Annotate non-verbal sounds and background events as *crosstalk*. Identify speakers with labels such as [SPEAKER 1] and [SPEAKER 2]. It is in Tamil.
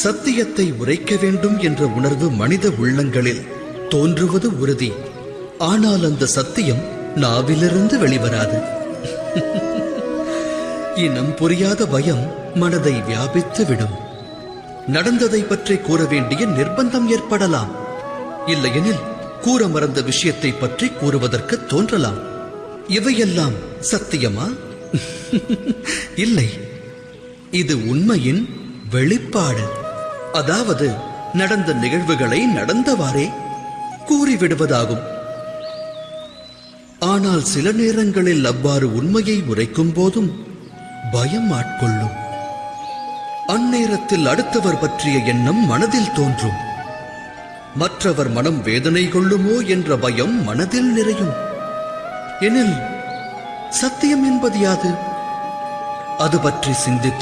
[SPEAKER 1] சத்தியத்தை உரைக்க வேண்டும் என்ற உணர்வு மனித உள்ளங்களில் தோன்றுவது உறுதி. ஆனால் அந்த சத்தியம் நாவிலிருந்து வெளிவராது. *laughs* இனம் புரியாத பயம் மனதை வியாபித்து விடும் நடந்ததை பற்றி கூற வேண்டிய நிர்பந்தம் ஏற்படலாம். இல்லையெனில் கூற மறந்த விஷயத்தை பற்றி கூறுவதற்கு தோன்றலாம். இவையெல்லாம் சத்தியமா? *laughs* இல்லை. இது உண்மையின் வெளிப்பாடு. அதாவது நடந்த நிகழ்வுகளை நடந்தவாறே கூறிவிடுவதாகும். ஆனால் சில நேரங்களில் அவ்வாறு உண்மையை உரைக்கும் போதும் பயம் ஆட்கொள்ளும். அந்நேரத்தில் அடுத்தவர் பற்றிய எண்ணம் மனதில் தோன்றும். மற்றவர் மனம் வேதனை கொள்ளுமோ என்ற பயம் மனதில் நிறையும். எனில் சத்தியம் என்பது யாது? அது பற்றி சிந்தித்து